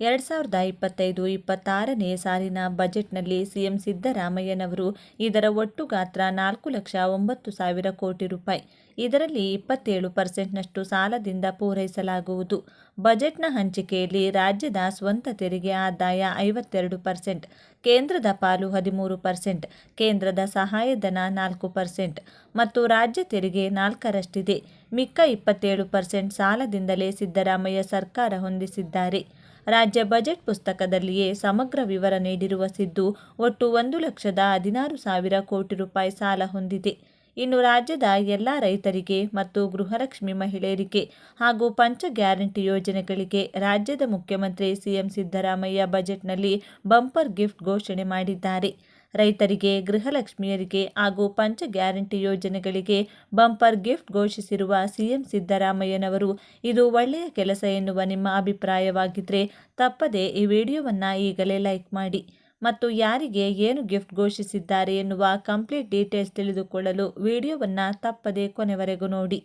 ಎರಡು ಸಾವಿರದ ಇಪ್ಪತ್ತೈದು ಇಪ್ಪತ್ತಾರನೇ ಸಾಲಿನ ಬಜೆಟ್ನಲ್ಲಿ ಸಿಎಂ ಸಿದ್ದರಾಮಯ್ಯನವರು ಇದರ ಒಟ್ಟು ಗಾತ್ರ ನಾಲ್ಕು ಲಕ್ಷ ಒಂಬತ್ತು ಸಾವಿರ ಕೋಟಿ ರೂಪಾಯಿ. ಇದರಲ್ಲಿ ಇಪ್ಪತ್ತೇಳು ಪರ್ಸೆಂಟ್ನಷ್ಟು ಸಾಲದಿಂದ ಪೂರೈಸಲಾಗುವುದು. ಬಜೆಟ್ನ ಹಂಚಿಕೆಯಲ್ಲಿ ರಾಜ್ಯದ ಸ್ವಂತ ತೆರಿಗೆ ಆದಾಯ ಐವತ್ತೆರಡು ಪರ್ಸೆಂಟ್, ಕೇಂದ್ರದ ಪಾಲು ಹದಿಮೂರು ಪರ್ಸೆಂಟ್, ಕೇಂದ್ರದ ಸಹಾಯಧನ ನಾಲ್ಕು ಪರ್ಸೆಂಟ್ ಮತ್ತು ರಾಜ್ಯ ತೆರಿಗೆ ನಾಲ್ಕರಷ್ಟಿದೆ. ಮಿಕ್ಕ ಇಪ್ಪತ್ತೇಳು ಪರ್ಸೆಂಟ್ ಸಾಲದಿಂದಲೇ ಸಿದ್ದರಾಮಯ್ಯ ಸರ್ಕಾರ ಹೊಂದಿಸಿದ್ದಾರೆ. ರಾಜ್ಯ ಬಜೆಟ್ ಪುಸ್ತಕದಲ್ಲಿಯೇ ಸಮಗ್ರ ವಿವರ ನೀಡಿರುವ ಸಿದ್ದು, ಒಟ್ಟು ಒಂದು ಲಕ್ಷದ ಹದಿನಾರು ಸಾವಿರ ಕೋಟಿ ರೂಪಾಯಿ ಸಾಲ ಹೊಂದಿದೆ. ಇನ್ನು ರಾಜ್ಯದ ಎಲ್ಲ ರೈತರಿಗೆ ಮತ್ತು ಗೃಹಲಕ್ಷ್ಮಿ ಮಹಿಳೆಯರಿಗೆ ಹಾಗೂ ಪಂಚ ಗ್ಯಾರಂಟಿ ಯೋಜನೆಗಳಿಗೆ ರಾಜ್ಯದ ಮುಖ್ಯಮಂತ್ರಿ ಸಿಎಂ ಸಿದ್ದರಾಮಯ್ಯ ಬಜೆಟ್ನಲ್ಲಿ ಬಂಪರ್ ಗಿಫ್ಟ್ ಘೋಷಣೆ ಮಾಡಿದ್ದಾರೆ. ರೈತರಿಗೆ, ಗೃಹಲಕ್ಷ್ಮಿಯರಿಗೆ ಹಾಗೂ ಪಂಚ ಗ್ಯಾರಂಟಿ ಯೋಜನೆಗಳಿಗೆ ಬಂಪರ್ ಗಿಫ್ಟ್ ಘೋಷಿಸಿರುವ ಸಿಎಂ ಸಿದ್ದರಾಮಯ್ಯನವರು, ಇದು ಒಳ್ಳೆಯ ಕೆಲಸ ಎನ್ನುವ ನಿಮ್ಮ ಅಭಿಪ್ರಾಯವಾಗಿದ್ದರೆ ತಪ್ಪದೆ ಈ ವಿಡಿಯೋವನ್ನು ಈಗಲೇ ಲೈಕ್ ಮಾಡಿ ಮತ್ತು ಯಾರಿಗೆ ಏನು ಗಿಫ್ಟ್ ಘೋಷಿಸಿದ್ದಾರೆ ಎನ್ನುವ ಕಂಪ್ಲೀಟ್ ಡೀಟೇಲ್ಸ್ ತಿಳಿದುಕೊಳ್ಳಲು ವಿಡಿಯೋವನ್ನು ತಪ್ಪದೆ ಕೊನೆವರೆಗೂ ನೋಡಿ.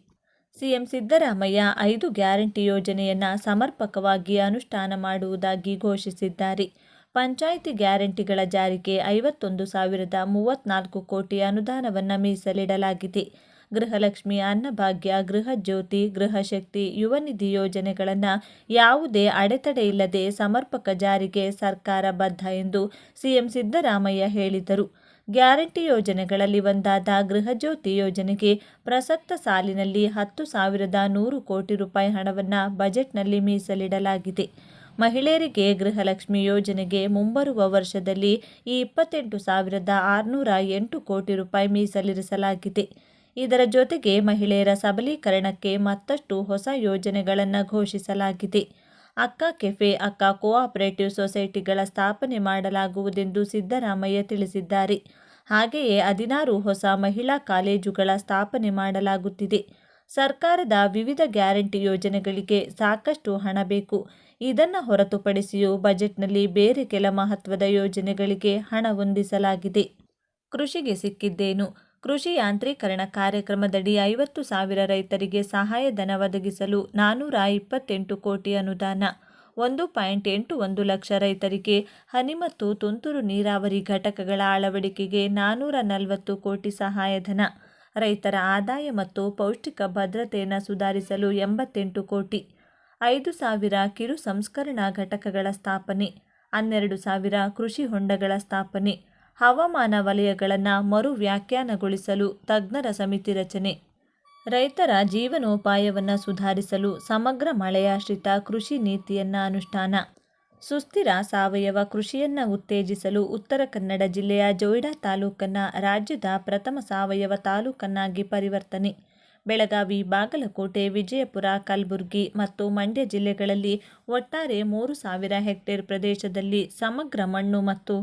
ಸಿಎಂ ಸಿದ್ದರಾಮಯ್ಯ ಐದು ಗ್ಯಾರಂಟಿ ಯೋಜನೆಯನ್ನು ಸಮರ್ಪಕವಾಗಿ ಅನುಷ್ಠಾನ ಮಾಡುವುದಾಗಿ ಘೋಷಿಸಿದ್ದಾರೆ. ಪಂಚಾಯಿತಿ ಗ್ಯಾರಂಟಿಗಳ ಜಾರಿಗೆ ಐವತ್ತೊಂದು ಸಾವಿರದ ಮೂವತ್ತ್ನಾಲ್ಕು ಕೋಟಿ ಅನುದಾನವನ್ನು ಮೀಸಲಿಡಲಾಗಿದೆ. ಗೃಹಲಕ್ಷ್ಮಿ, ಅನ್ನಭಾಗ್ಯ, ಗೃಹ ಜ್ಯೋತಿ ಗೃಹಶಕ್ತಿ ಯುವ ನಿಧಿ ಯೋಜನೆಗಳನ್ನು ಯಾವುದೇ ಅಡೆತಡೆ ಇಲ್ಲದೆ ಸಮರ್ಪಕ ಜಾರಿಗೆ ಸರ್ಕಾರ ಬದ್ಧ ಎಂದು ಸಿಎಂ ಸಿದ್ದರಾಮಯ್ಯ ಹೇಳಿದರು. ಗ್ಯಾರಂಟಿ ಯೋಜನೆಗಳಲ್ಲಿ ಒಂದಾದ ಗೃಹಜ್ಯೋತಿ ಯೋಜನೆಗೆ ಪ್ರಸಕ್ತ ಸಾಲಿನಲ್ಲಿ ಹತ್ತು ಸಾವಿರದ ನೂರು ಕೋಟಿ ರೂಪಾಯಿ ಹಣವನ್ನು ಬಜೆಟ್ನಲ್ಲಿ ಮೀಸಲಿಡಲಾಗಿದೆ. ಮಹಿಳೆಯರಿಗೆ ಗೃಹಲಕ್ಷ್ಮಿ ಯೋಜನೆಗೆ ಮುಂಬರುವ ವರ್ಷದಲ್ಲಿ ಈ ಇಪ್ಪತ್ತೆಂಟು ಸಾವಿರದ ಆರುನೂರ ಎಂಟು ಕೋಟಿ ರೂಪಾಯಿ ಮೀಸಲಿರಿಸಲಾಗಿದೆ. ಇದರ ಜೊತೆಗೆ ಮಹಿಳೆಯರ ಸಬಲೀಕರಣಕ್ಕೆ ಮತ್ತಷ್ಟು ಹೊಸ ಯೋಜನೆಗಳನ್ನು ಘೋಷಿಸಲಾಗಿದೆ. ಅಕ್ಕ ಕೆಫೆ, ಅಕ್ಕ ಕೋಆಪರೇಟಿವ್ ಸೊಸೈಟಿಗಳ ಸ್ಥಾಪನೆ ಮಾಡಲಾಗುವುದೆಂದು ಸಿದ್ದರಾಮಯ್ಯ ತಿಳಿಸಿದ್ದಾರೆ. ಹಾಗೆಯೇ ಹದಿನಾರು ಹೊಸ ಮಹಿಳಾ ಕಾಲೇಜುಗಳ ಸ್ಥಾಪನೆ ಮಾಡಲಾಗುತ್ತಿದೆ. ಸರ್ಕಾರದ ವಿವಿಧ ಗ್ಯಾರಂಟಿ ಯೋಜನೆಗಳಿಗೆ ಸಾಕಷ್ಟು ಹಣ ಬೇಕು. ಇದನ್ನು ಹೊರತುಪಡಿಸಿಯೂ ಬಜೆಟ್ನಲ್ಲಿ ಬೇರೆ ಕೆಲ ಮಹತ್ವದ ಯೋಜನೆಗಳಿಗೆ ಹಣ ಹೊಂದಿಸಲಾಗಿದೆ. ಕೃಷಿಗೆ ಸಿಕ್ಕಿದ್ದೇನು? ಕೃಷಿ ಯಾಂತ್ರೀಕರಣ ಕಾರ್ಯಕ್ರಮದಡಿ ಐವತ್ತು ಸಾವಿರ ರೈತರಿಗೆ ಸಹಾಯಧನ ಒದಗಿಸಲು ನಾನ್ನೂರ ಇಪ್ಪತ್ತೆಂಟು ಕೋಟಿ ಅನುದಾನ. ಒಂದು ಪಾಯಿಂಟ್ ಎಂಟು ಒಂದು ಲಕ್ಷ ರೈತರಿಗೆ ಹನಿ ಮತ್ತು ತುಂತುರು ನೀರಾವರಿ ಘಟಕಗಳ ಅಳವಡಿಕೆಗೆ ನಾನ್ನೂರ ನಲವತ್ತು ಕೋಟಿ ಸಹಾಯಧನ ರೈತರ ಆದಾಯ ಮತ್ತು ಪೌಷ್ಟಿಕ ಭದ್ರತೆಯನ್ನು ಸುಧಾರಿಸಲು ಎಂಬತ್ತೆಂಟು ಕೋಟಿ, ಐದು ಸಾವಿರ ಕಿರು ಸಂಸ್ಕರಣಾ ಘಟಕಗಳ ಸ್ಥಾಪನೆ, ಹನ್ನೆರಡು ಸಾವಿರ ಕೃಷಿ ಹೊಂಡಗಳ ಸ್ಥಾಪನೆ, ಹವಾಮಾನ ವಲಯಗಳನ್ನು ಮರು ವ್ಯಾಖ್ಯಾನಗೊಳಿಸಲು ತಜ್ಞರ ಸಮಿತಿ ರಚನೆ. ರೈತರ ಜೀವನೋಪಾಯವನ್ನು ಸುಧಾರಿಸಲು ಸಮಗ್ರ ಮಳೆಯಾಶ್ರಿತ ಕೃಷಿ ನೀತಿಯನ್ನು ಅನುಷ್ಠಾನ. ಸುಸ್ಥಿರ ಸಾವಯವ ಕೃಷಿಯನ್ನು ಉತ್ತೇಜಿಸಲು ಉತ್ತರ ಕನ್ನಡ ಜಿಲ್ಲೆಯ ಜೊಯ್ಡಾ ತಾಲೂಕನ್ನು ರಾಜ್ಯದ ಪ್ರಥಮ ಸಾವಯವ ತಾಲೂಕನ್ನಾಗಿ ಪರಿವರ್ತನೆ. ಬೆಳಗಾವಿ, ಬಾಗಲಕೋಟೆ, ವಿಜಯಪುರ, ಕಲಬುರಗಿ ಮತ್ತು ಮಂಡ್ಯ ಜಿಲ್ಲೆಗಳಲ್ಲಿ ಒಟ್ಟಾರೆ ಮೂರು ಸಾವಿರ ಹೆಕ್ಟೇರ್ ಪ್ರದೇಶದಲ್ಲಿ ಸಮಗ್ರ ಮಣ್ಣು ಮತ್ತು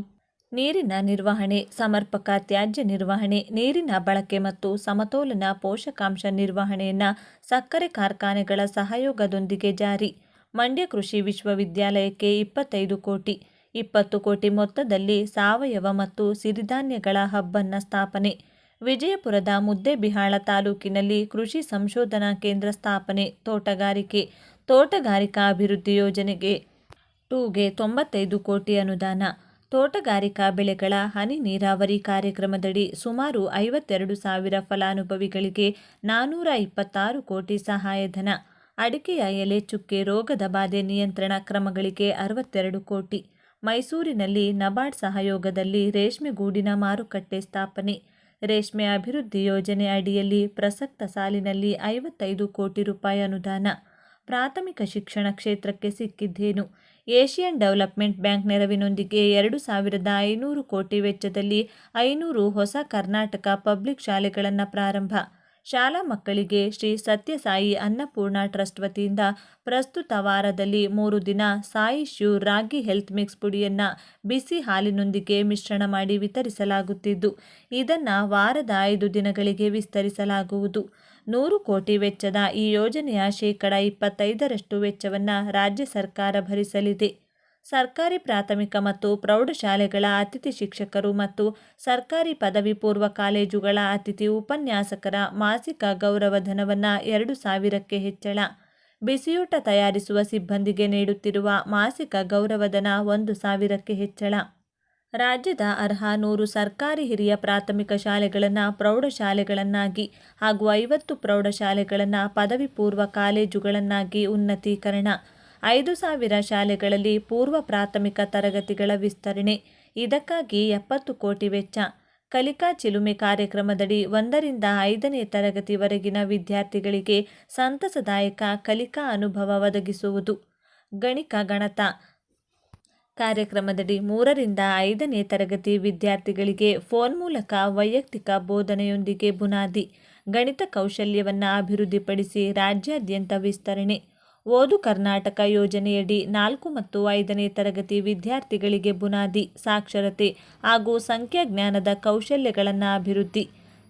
ನೀರಿನ ನಿರ್ವಹಣೆ, ಸಮರ್ಪಕ ತ್ಯಾಜ್ಯ ನಿರ್ವಹಣೆ, ನೀರಿನ ಬಳಕೆ ಮತ್ತು ಸಮತೋಲನ ಪೋಷಕಾಂಶ ನಿರ್ವಹಣೆಯನ್ನು ಸಕ್ಕರೆ ಕಾರ್ಖಾನೆಗಳ ಸಹಯೋಗದೊಂದಿಗೆ ಜಾರಿ. ಮಂಡ್ಯ ಕೃಷಿ ವಿಶ್ವವಿದ್ಯಾಲಯಕ್ಕೆ ಇಪ್ಪತ್ತೈದು ಕೋಟಿ. ಇಪ್ಪತ್ತು ಕೋಟಿ ಮೊತ್ತದಲ್ಲಿ ಸಾವಯವ ಮತ್ತು ಸಿರಿಧಾನ್ಯಗಳ ಹಬ್ಬನ್ನು ಸ್ಥಾಪನೆ. ವಿಜಯಪುರದ ಮುದ್ದೇಬಿಹಾಳ ತಾಲೂಕಿನಲ್ಲಿ ಕೃಷಿ ಸಂಶೋಧನಾ ಕೇಂದ್ರ ಸ್ಥಾಪನೆ, ತೋಟಗಾರಿಕೆ, ತೋಟಗಾರಿಕಾ ಅಭಿವೃದ್ಧಿ ಯೋಜನೆಗೆ ಟೂಗೆ ತೊಂಬತ್ತೈದು ಕೋಟಿ ಅನುದಾನ. ತೋಟಗಾರಿಕಾ ಬೆಳೆಗಳ ಹನಿ ನೀರಾವರಿ ಕಾರ್ಯಕ್ರಮದಡಿ ಸುಮಾರು ಐವತ್ತೆರಡು ಸಾವಿರ ಫಲಾನುಭವಿಗಳಿಗೆ ನಾನ್ನೂರ ಇಪ್ಪತ್ತಾರು ಕೋಟಿ ಸಹಾಯಧನ. ಅಡಿಕೆಯ ಎಲೆ ಚುಕ್ಕೆ ರೋಗದ ಬಾಧೆ ನಿಯಂತ್ರಣ ಕ್ರಮಗಳಿಗೆ ಅರವತ್ತೆರಡು ಕೋಟಿ. ಮೈಸೂರಿನಲ್ಲಿ ನಬಾರ್ಡ್ ಸಹಯೋಗದಲ್ಲಿ ರೇಷ್ಮೆ ಗೂಡಿನ ಮಾರುಕಟ್ಟೆ ಸ್ಥಾಪನೆ. ರೇಷ್ಮೆ ಅಭಿವೃದ್ಧಿ ಯೋಜನೆ ಅಡಿಯಲ್ಲಿ ಪ್ರಸಕ್ತ ಸಾಲಿನಲ್ಲಿ ಐವತ್ತೈದು ಕೋಟಿ ರೂಪಾಯಿ ಅನುದಾನ. ಪ್ರಾಥಮಿಕ ಶಿಕ್ಷಣ ಕ್ಷೇತ್ರಕ್ಕೆ ಸಿಕ್ಕಿದ್ದೇನು? ಏಷಿಯನ್ ಡೆವಲಪ್ಮೆಂಟ್ ಬ್ಯಾಂಕ್ ನೆರವಿನೊಂದಿಗೆ ಎರಡು ಸಾವಿರದ ಐನೂರು ಕೋಟಿ ವೆಚ್ಚದಲ್ಲಿ ಐನೂರು ಹೊಸ ಕರ್ನಾಟಕ ಪಬ್ಲಿಕ್ ಶಾಲೆಗಳನ್ನು ಪ್ರಾರಂಭ. ಶಾಲಾ ಮಕ್ಕಳಿಗೆ ಶ್ರೀ ಸತ್ಯಸಾಯಿ ಅನ್ನಪೂರ್ಣ ಟ್ರಸ್ಟ್ ವತಿಯಿಂದ ಪ್ರಸ್ತುತ ವಾರದಲ್ಲಿ ಮೂರು ದಿನ ಸಾಯಿ ಶ್ಯೂ ರಾಗಿ ಹೆಲ್ತ್ ಮಿಕ್ಸ್ ಪುಡಿಯನ್ನು ಬಿಸಿ ಹಾಲಿನೊಂದಿಗೆ ಮಿಶ್ರಣ ಮಾಡಿ ವಿತರಿಸಲಾಗುತ್ತಿದ್ದು, ಇದನ್ನು ವಾರದ ಐದು ದಿನಗಳಿಗೆ ವಿಸ್ತರಿಸಲಾಗುವುದು. ನೂರು ಕೋಟಿ ವೆಚ್ಚದ ಈ ಯೋಜನೆಯ ಶೇಕಡ ಇಪ್ಪತ್ತೈದರಷ್ಟು ವೆಚ್ಚವನ್ನು ರಾಜ್ಯ ಸರ್ಕಾರ ಭರಿಸಲಿದೆ. ಸರ್ಕಾರಿ ಪ್ರಾಥಮಿಕ ಮತ್ತು ಪ್ರೌಢಶಾಲೆಗಳ ಅತಿಥಿ ಶಿಕ್ಷಕರು ಮತ್ತು ಸರ್ಕಾರಿ ಪದವಿ ಪೂರ್ವ ಕಾಲೇಜುಗಳ ಅತಿಥಿ ಉಪನ್ಯಾಸಕರ ಮಾಸಿಕ ಗೌರವಧನವನ್ನು ಎರಡು ಸಾವಿರಕ್ಕೆ ಹೆಚ್ಚಳ. ಬಿಸಿಯೂಟ ತಯಾರಿಸುವ ಸಿಬ್ಬಂದಿಗೆ ನೀಡುತ್ತಿರುವ ಮಾಸಿಕ ಗೌರವಧನ ಒಂದು ಸಾವಿರಕ್ಕೆ ಹೆಚ್ಚಳ. ರಾಜ್ಯದ ಅರ್ಹ ನೂರು ಸರ್ಕಾರಿ ಹಿರಿಯ ಪ್ರಾಥಮಿಕ ಶಾಲೆಗಳನ್ನು ಪ್ರೌಢಶಾಲೆಗಳನ್ನಾಗಿ ಹಾಗೂ ಐವತ್ತು ಪ್ರೌಢಶಾಲೆಗಳನ್ನು ಪದವಿ ಪೂರ್ವ ಕಾಲೇಜುಗಳನ್ನಾಗಿ ಉನ್ನತೀಕರಣ. ಐದು ಸಾವಿರ ಶಾಲೆಗಳಲ್ಲಿ ಪೂರ್ವ ಪ್ರಾಥಮಿಕ ತರಗತಿಗಳ ವಿಸ್ತರಣೆ. ಇದಕ್ಕಾಗಿ ಎಪ್ಪತ್ತು ಕೋಟಿ ವೆಚ್ಚ. ಕಲಿಕಾ ಚಿಲುಮೆ ಕಾರ್ಯಕ್ರಮದಡಿ ಒಂದರಿಂದ ಐದನೇ ತರಗತಿವರೆಗಿನ ವಿದ್ಯಾರ್ಥಿಗಳಿಗೆ ಸಂತಸದಾಯಕ ಕಲಿಕಾ ಅನುಭವ ಒದಗಿಸುವುದು. ಗಣಿಕ, ಗಣತ ಕಾರ್ಯಕ್ರಮದಡಿ ಮೂರರಿಂದ ಐದನೇ ತರಗತಿ ವಿದ್ಯಾರ್ಥಿಗಳಿಗೆ ಫೋನ್ ಮೂಲಕ ವೈಯಕ್ತಿಕ ಬೋಧನೆಯೊಂದಿಗೆ ಬುನಾದಿ. ಗಣಿತ ಕೌಶಲ್ಯವನ್ನು ಅಭಿವೃದ್ಧಿಪಡಿಸಿ ರಾಜ್ಯಾದ್ಯಂತ ವಿಸ್ತರಣೆ. ಓದು ಕರ್ನಾಟಕ ಯೋಜನೆಯಡಿ ನಾಲ್ಕು ಮತ್ತು ಐದನೇ ತರಗತಿ ವಿದ್ಯಾರ್ಥಿಗಳಿಗೆ ಬುನಾದಿ, ಸಾಕ್ಷರತೆ ಹಾಗೂ ಸಂಖ್ಯಾಜ್ಞಾನದ ಕೌಶಲ್ಯಗಳನ್ನು ಅಭಿವೃದ್ಧಿ.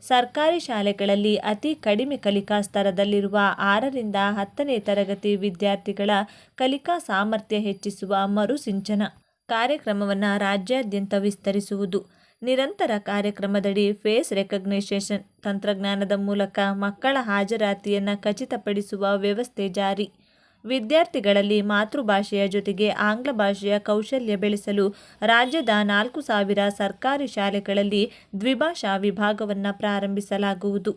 ಸರ್ಕಾರಿ ಶಾಲೆಗಳಲ್ಲಿ ಅತಿ ಕಡಿಮೆ ಕಲಿಕಾ ಸ್ತರದಲ್ಲಿರುವ ಆರರಿಂದ ಹತ್ತನೇ ತರಗತಿ ವಿದ್ಯಾರ್ಥಿಗಳ ಕಲಿಕಾ ಸಾಮರ್ಥ್ಯ ಹೆಚ್ಚಿಸುವ ಮರುಸಿಂಚನ ಕಾರ್ಯಕ್ರಮವನ್ನು ರಾಜ್ಯಾದ್ಯಂತ ವಿಸ್ತರಿಸುವುದು. ನಿರಂತರ ಕಾರ್ಯಕ್ರಮದಡಿ ಫೇಸ್ ರೆಕಗ್ನೈಸೇಷನ್ ತಂತ್ರಜ್ಞಾನದ ಮೂಲಕ ಮಕ್ಕಳ ಹಾಜರಾತಿಯನ್ನು ಖಚಿತಪಡಿಸುವ ವ್ಯವಸ್ಥೆ ಜಾರಿ. ವಿದ್ಯಾರ್ಥಿಗಳಲ್ಲಿ ಮಾತೃಭಾಷೆಯ ಜೊತೆಗೆ ಆಂಗ್ಲ ಭಾಷೆಯ ಕೌಶಲ್ಯ ಬೆಳೆಸಲು ರಾಜ್ಯದ ನಾಲ್ಕು ಸಾವಿರ ಸರ್ಕಾರಿ ಶಾಲೆಗಳಲ್ಲಿ ದ್ವಿಭಾಷಾ ವಿಭಾಗವನ್ನು ಪ್ರಾರಂಭಿಸಲಾಗುವುದು.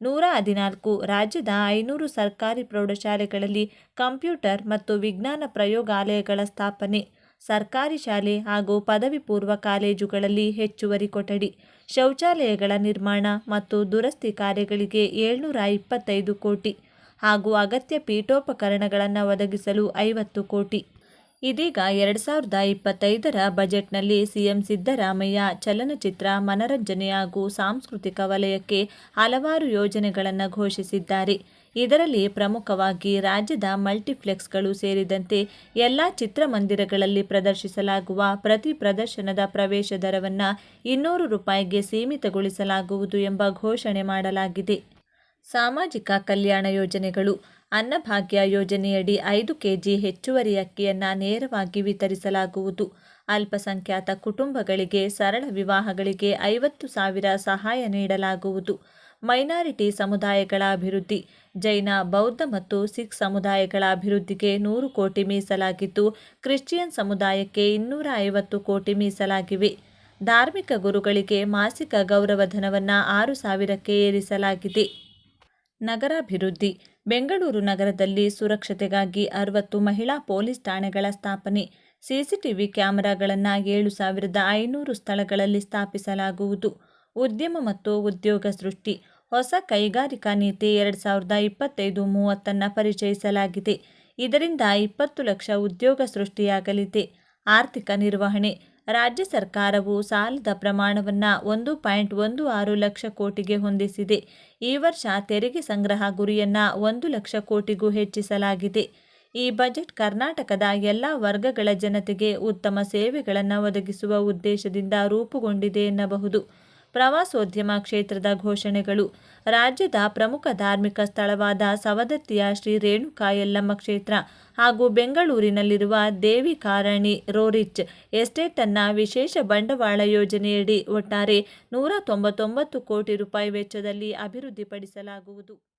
ನೂರ ಹದಿನಾಲ್ಕು ರಾಜ್ಯದ ಐನೂರು ಸರ್ಕಾರಿ ಪ್ರೌಢಶಾಲೆಗಳಲ್ಲಿ ಕಂಪ್ಯೂಟರ್ ಮತ್ತು ವಿಜ್ಞಾನ ಪ್ರಯೋಗಾಲಯಗಳ ಸ್ಥಾಪನೆ, ಸರ್ಕಾರಿ ಶಾಲೆ ಹಾಗೂ ಪದವಿ ಪೂರ್ವ ಕಾಲೇಜುಗಳಲ್ಲಿ ಹೆಚ್ಚುವರಿ ಕೊಠಡಿ, ಶೌಚಾಲಯಗಳ ನಿರ್ಮಾಣ ಮತ್ತು ದುರಸ್ತಿ ಕಾರ್ಯಗಳಿಗೆ ಏಳ್ನೂರ ಇಪ್ಪತ್ತೈದು ಕೋಟಿ ಹಾಗೂ ಅಗತ್ಯ ಪೀಠೋಪಕರಣಗಳನ್ನು ಒದಗಿಸಲು ಐವತ್ತು ಕೋಟಿ. ಇದೀಗ ಎರಡು ಸಾವಿರದ ಇಪ್ಪತ್ತೈದರ ಬಜೆಟ್ನಲ್ಲಿ ಸಿಎಂ ಸಿದ್ದರಾಮಯ್ಯ ಚಲನಚಿತ್ರ, ಮನರಂಜನೆ ಹಾಗೂ ಸಾಂಸ್ಕೃತಿಕ ವಲಯಕ್ಕೆ ಹಲವಾರು ಯೋಜನೆಗಳನ್ನು ಘೋಷಿಸಿದ್ದಾರೆ. ಇದರಲ್ಲಿ ಪ್ರಮುಖವಾಗಿ ರಾಜ್ಯದ ಮಲ್ಟಿಫ್ಲೆಕ್ಸ್ಗಳು ಸೇರಿದಂತೆ ಎಲ್ಲ ಚಿತ್ರಮಂದಿರಗಳಲ್ಲಿ ಪ್ರದರ್ಶಿಸಲಾಗುವ ಪ್ರತಿ ಪ್ರದರ್ಶನದ ಪ್ರವೇಶ ದರವನ್ನು ಇನ್ನೂರು ರೂಪಾಯಿಗೆ ಸೀಮಿತಗೊಳಿಸಲಾಗುವುದು ಎಂಬ ಘೋಷಣೆ ಮಾಡಲಾಗಿದೆ. ಸಾಮಾಜಿಕ ಕಲ್ಯಾಣ ಯೋಜನೆಗಳು. ಅನ್ನಭಾಗ್ಯ ಯೋಜನೆಯಡಿ ಐದು ಕೆಜಿ ಹೆಚ್ಚುವರಿ ಅಕ್ಕಿಯನ್ನು ನೇರವಾಗಿ ವಿತರಿಸಲಾಗುವುದು. ಅಲ್ಪಸಂಖ್ಯಾತ ಕುಟುಂಬಗಳಿಗೆ ಸರಳ ವಿವಾಹಗಳಿಗೆ ಐವತ್ತು ಸಾವಿರ ಸಹಾಯ ನೀಡಲಾಗುವುದು. ಮೈನಾರಿಟಿ ಸಮುದಾಯಗಳ ಅಭಿವೃದ್ಧಿ. ಜೈನ, ಬೌದ್ಧ ಮತ್ತು ಸಿಖ್ ಸಮುದಾಯಗಳ ಅಭಿವೃದ್ಧಿಗೆ ನೂರು ಕೋಟಿ ಮೀಸಲಾಗಿದ್ದು, ಕ್ರಿಶ್ಚಿಯನ್ ಸಮುದಾಯಕ್ಕೆ ಇನ್ನೂರ ಐವತ್ತು ಕೋಟಿ ಮೀಸಲಾಗಿವೆ. ಧಾರ್ಮಿಕ ಗುರುಗಳಿಗೆ ಮಾಸಿಕ ಗೌರವಧನವನ್ನು ಆರು ಸಾವಿರಕ್ಕೆ ಏರಿಸಲಾಗಿದೆ. ನಗರಾಭಿವೃದ್ಧಿ. ಬೆಂಗಳೂರು ನಗರದಲ್ಲಿ ಸುರಕ್ಷತೆಗಾಗಿ ಅರವತ್ತು ಮಹಿಳಾ ಪೊಲೀಸ್ ಠಾಣೆಗಳ ಸ್ಥಾಪನೆ. ಸಿಸಿಟಿವಿ ಕ್ಯಾಮೆರಾಗಳನ್ನು ಏಳು ಸಾವಿರದ ಐನೂರು ಸ್ಥಳಗಳಲ್ಲಿ ಸ್ಥಾಪಿಸಲಾಗುವುದು. ಉದ್ಯಮ ಮತ್ತು ಉದ್ಯೋಗ ಸೃಷ್ಟಿ. ಹೊಸ ಕೈಗಾರಿಕಾ ನೀತಿ ಎರಡು ಸಾವಿರದ ಇಪ್ಪತ್ತೈದು ಮೂವತ್ತನ್ನು ಪರಿಚಯಿಸಲಾಗಿದೆ. ಇದರಿಂದ ಇಪ್ಪತ್ತು ಲಕ್ಷ ಉದ್ಯೋಗ ಸೃಷ್ಟಿಯಾಗಲಿದೆ. ಆರ್ಥಿಕ ನಿರ್ವಹಣೆ. ರಾಜ್ಯ ಸರ್ಕಾರವು ಸಾಲದ ಪ್ರಮಾಣವನ್ನು ಒಂದು ಪಾಯಿಂಟ್ ಒಂದು ಆರು ಲಕ್ಷ ಕೋಟಿಗೆ ಹೊಂದಿಸಿದೆ. ಈ ವರ್ಷ ತೆರಿಗೆ ಸಂಗ್ರಹ ಗುರಿಯನ್ನು ಒಂದು ಲಕ್ಷ ಕೋಟಿಗೂ ಹೆಚ್ಚಿಸಲಾಗಿದೆ. ಈ ಬಜೆಟ್ ಕರ್ನಾಟಕದ ಎಲ್ಲ ವರ್ಗಗಳ ಜನತೆಗೆ ಉತ್ತಮ ಸೇವೆಗಳನ್ನು ಒದಗಿಸುವ ಉದ್ದೇಶದಿಂದ ರೂಪುಗೊಂಡಿದೆ ಎನ್ನಬಹುದು. ಪ್ರವಾಸೋದ್ಯಮ ಕ್ಷೇತ್ರದ ಘೋಷಣೆಗಳು. ರಾಜ್ಯದ ಪ್ರಮುಖ ಧಾರ್ಮಿಕ ಸ್ಥಳವಾದ ಸವದತ್ತಿಯ ಶ್ರೀ ರೇಣುಕಾ ಯಲ್ಲಮ್ಮ ಕ್ಷೇತ್ರ ಹಾಗೂ ಬೆಂಗಳೂರಿನಲ್ಲಿರುವ ದೇವಿ ಕಾರಣಿ ರೋರಿಚ್ ಎಸ್ಟೇಟನ್ನು ವಿಶೇಷ ಬಂಡವಾಳ ಯೋಜನೆಯಡಿ ಒಟ್ಟಾರೆ ನೂರ ತೊಂಬತ್ತೊಂಬತ್ತು ಕೋಟಿ ರೂಪಾಯಿ ವೆಚ್ಚದಲ್ಲಿ ಅಭಿವೃದ್ಧಿಪಡಿಸಲಾಗುವುದು.